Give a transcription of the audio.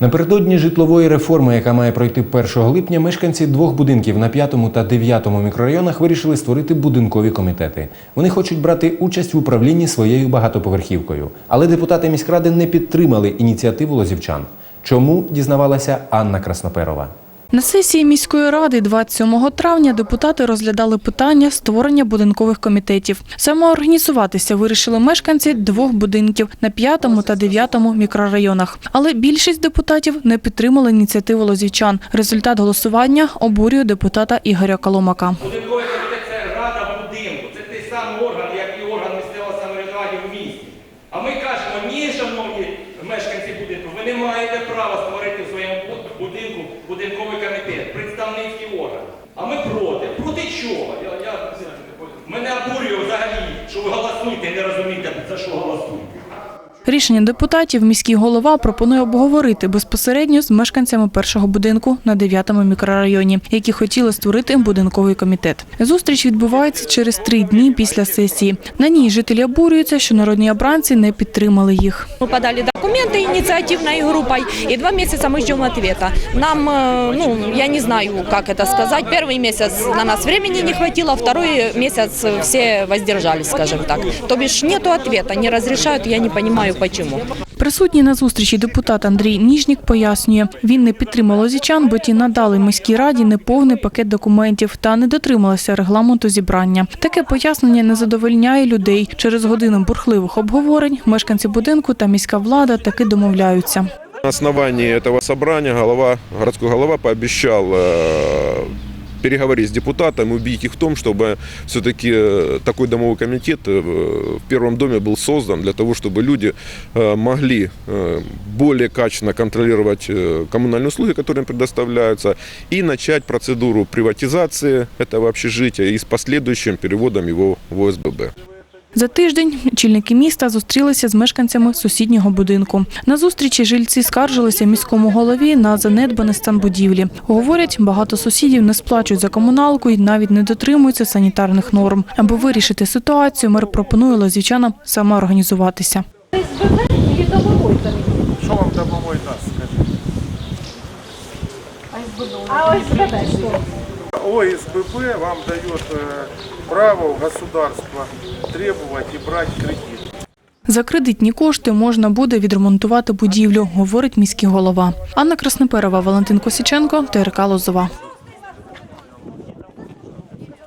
Напередодні житлової реформи, яка має пройти 1 липня, мешканці двох будинків на 5 та 9 мікрорайонах вирішили створити будинкові комітети. Вони хочуть брати участь в управлінні своєю багатоповерхівкою. Але депутати міськради не підтримали ініціативу лозівчан. Чому дізнавалася Анна Красноперова? На сесії міської ради 27 травня депутати розглядали питання створення будинкових комітетів. Самоорганізуватися вирішили мешканці двох будинків на 5 та 9 мікрорайонах. Але більшість депутатів не підтримали ініціативу лозівчан. Результат голосування обурює депутата Ігоря Коломака. Це рада будинку, це той самий орган, як і орган місцевого самоврядування в місті. А ми кажемо, ні, шановні мешканці будинку, ви не маєте права створити в своєму бу- будинку будинковий комітет, представницький орган. А ми проти. Проти чого? Я, я, мене обурює взагалі, що ви голосуєте і не розумієте, за що голосуєте. Рішення депутатів міський голова пропонує обговорити безпосередньо з мешканцями першого будинку на 9-му мікрорайоні, які хотіли створити будинковий комітет. Зустріч відбувається через три дні після сесії. На ній жителі обурюються, що народні обранці не підтримали їх. Мы подали документы инициативной группой, и два месяца мы ждем ответа. Нам, э, ну, я не знаю, как это сказать, первый месяц на нас времени не хватило, второй месяц все воздержались, скажем так. То бишь нету ответа, не разрешают, я не понимаю почему. Присутній на зустрічі депутат Андрій Ніжнік пояснює, він не підтримав лозічан, бо ті надали міській раді неповний пакет документів та не дотрималися регламенту зібрання. Таке пояснення не задовольняє людей. Через годину бурхливих обговорень мешканці будинку та міська влада таки домовляються. На основании этого собрания голова, городской голова пообещал э, переговорить с депутатами, убедить их в том, чтобы все-таки такой домовой комитет э, в Первом доме был создан для того, чтобы люди э, могли э, более качественно контролировать э, коммунальные услуги, которые им предоставляются, и начать процедуру приватизации этого общежития и с последующим переводом его в ОСББ. За тиждень чільники міста зустрілися з мешканцями сусіднього будинку. На зустрічі жильці скаржилися міському голові на занедбаний стан будівлі. Говорять, багато сусідів не сплачують за комуналку і навіть не дотримуються санітарних норм. Аби вирішити ситуацію, мер пропонує лазівчанам самоорганізуватися. Що вам домовой дасть, скажіть? ОСББ вам дает э, право у государства требовать и брать кредит. За кредитні кошти можна буде відремонтувати будівлю, говорить міський голова. Анна Красноперова, Валентин Косіченко, ТРК Лозова.